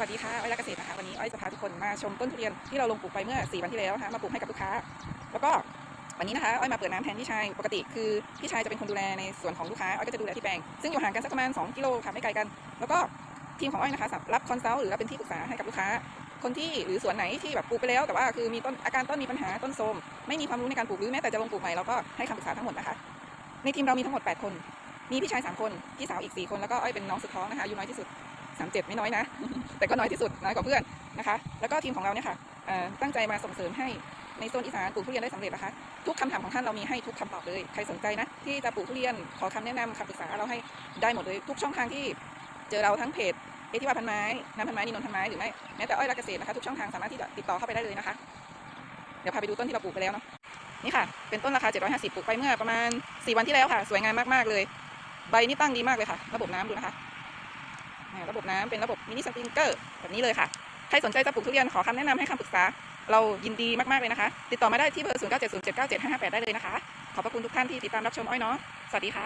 วัสดีค่ะอ้อยรักเกษตรนะคะวันนี้อ้อยจะพาทุกคนมาชมต้นทุเรียนที่เราลงปลูกไปเมื่อ4วันที่แล้วนะคะมาปลูกให้กับลูกค้า แล้วก็วันนี้นะคะอ้อยมาเปิดน้ำแทนพี่ชายปกติคือพี่ชายจะเป็นคนดูแลในส่วนของลูกค้าอ้อยก็จะดูแลที่แปลงซึ่งอยู่ห่างกันสักประมาณ2กิโลค่ะไม่ไกลกัน แล้วก็ทีมของอ้อยนะคะรับคอนซัลท์หรือเป็นที่ปรึกษาให้กับลูกค้า คนที่หรือสวนไหนที่แบบปลูกไปแล้ว แต่ว่าคือมีต้นอาการต้นมีปัญหาต้นโทรมไม่มีความรู้ในการปลูกหรือแม้แต่จะลงปลูกใหม่เราก็ให้คำปรึกษาทั้งหมดนะคะ ในทีมเรามีทั้งหมด 8 คน มีพี่ชาย3คนพี่สาวอีก4คนแล้วก็อ้อยเป็นน้องสุดท้องนะคะอายุน้อยที่สุด 37 ไม่น้อยนะ แต่ก็น้อยที่สุดน้อยกว่าเพื่อนนะคะ แล้วก็ทีมของเราเนี่ยค่ะตั้งใจมาส่งเสริมให้ในโซนอีสานปลูกทุเรียนได้สำเร็จนะคะทุกคำถามของท่านเรามีให้ทุกคำตอบเลยใครสนใจนะที่จะปลูกทุเรียนขอคำแนะนำคำปรึกษาเราให้ได้หมดเลย ทุกช่องทางที่เจอเราทั้งเพจเอทิวาพันไม้น้ำพันไม้นินนพันไม้หรือไม่แม้แต่อ้อยรักเกษตรนะคะทุกช่องทางสามารถที่จะติดต่อเข้าไปได้เลยนะคะ เดี๋ยวพาไปดูต้นที่เราปลูกไปแล้วเนาะนี่ค่ะ เป็นต้นราคา 750 ปลูกไปเมื่อประมาณ 4 วันที่แล้วค่ะ สวยงามมากๆเลย ใบนี่ตั้งดีมากเลยค่ะ ระบบน้ำดูนะคะ ระบบน้ำเป็นระบบมินิสปริงเกอร์แบบนี้เลยค่ะ ใครสนใจจะปลูกทุเรียนขอคำแนะนำให้คำปรึกษา เรายินดีมากๆเลยนะคะ ติดต่อมาได้ที่เบอร์ 0970797558 ได้เลยนะคะ ขอบพระคุณทุกท่านที่ติดตามรับชมอ้อยเนาะ สวัสดีค่ะ